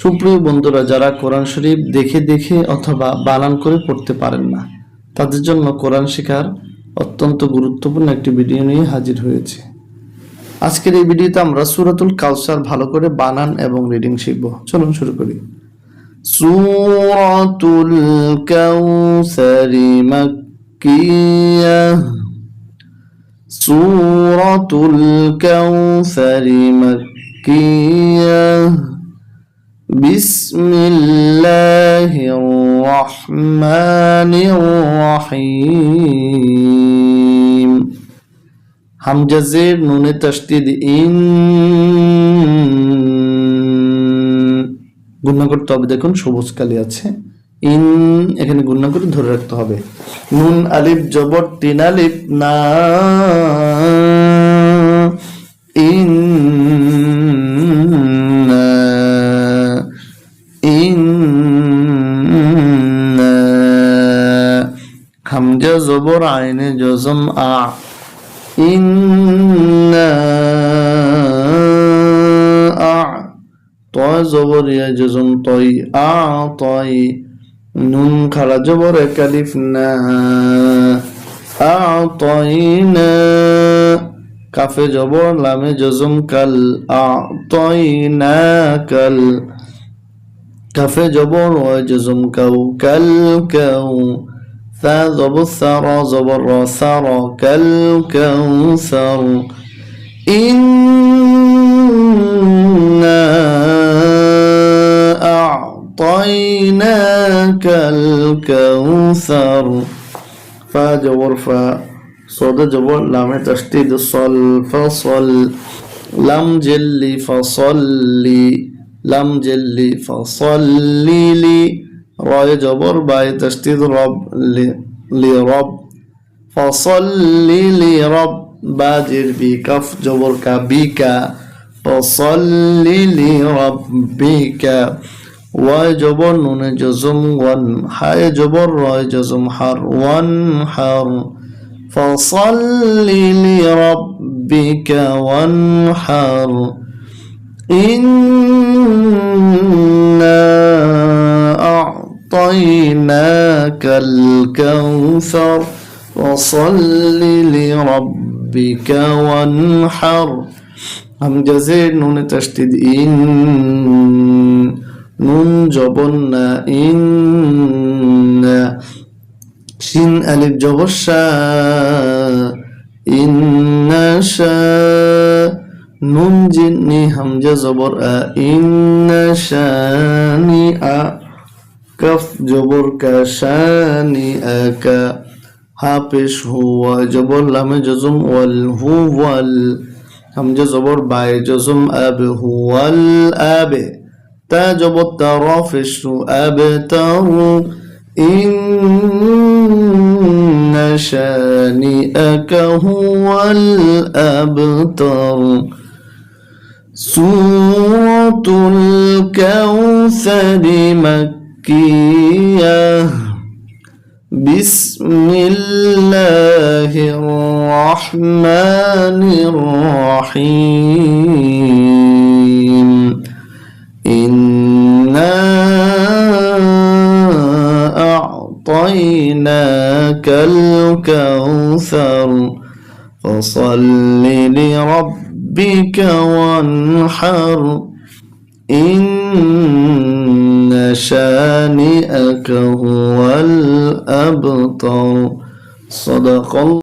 সুপ্রিয় বন্ধুরা, যারা কোরআন শরীফ দেখে দেখে অথবা বানান করে পড়তে পারেন না, তাদের জন্য কোরআন শেখার অত্যন্ত গুরুত্বপূর্ণ একটি ভিডিও নিয়ে হাজির হয়েছে। আজকের এই ভিডিওতে আমরা সুরাতুল কাউসার ভালো করে বানান এবং রিডিং শিখব। চলুন শুরু করি। সুরাতুল কাউসারি মাক্কিয়াহ সুরাতুল কাউসারি মাক্কিয়াহ بسم الله الرحمن الرحيم হামজাজের নুনে তাসদিদ ইন গুণনা করতে হবে দেখুন সবুজ কালি আছে ইন এখানে গুণনা করে ধরে রাখতে হবে নুন আলিফ জবর তিন আলিফ না হামজা জবর আইনে জজম আ। ইন্না আ। তয় জবর ইয়া জজম তই আ তই নুন খালা জবর একালিফ না। আ না। কাফে জবর, লামে জজম কাল। আ তই না কাল। কাফে জবর, ওয় জজম কাউ। কাল কাউ। ثا زبر ثرى زبر ثرى كالكوثر إنا أعطيناك الكوثر فا جبر فا صاد جبر لام تشديد صل فصل لم جلي فصلي لم جلي فصلي لي رأي جبر باي تشديد رب لرب. فصل لرب باجر بكف جبرك بك فصل لربك وجبر نون جزم ون. حي جبر راي جزم حر ون حر. فصل لربك وانحر إِنَّا أعطيناك الكوثر وصل لربك وانحر همجة زين نون تشديد إن نون جبنا إن شين ألف جبشا إن شاء نون جني همجة زبر إن شانئا كف جبر كشانئك هابش هو جبر لام جزم والهو وال هم جزبر باي جزم أب هو الأب تجب الترافش أبتر إن شانئك هو الأبتر سورة الكوثر مكة. مكية بسم الله الرحمن الرحيم. إنا أعطيناك الكوثر. فصل لربك ربك وانحر. إن شانئك هو الأبتر صدق الله.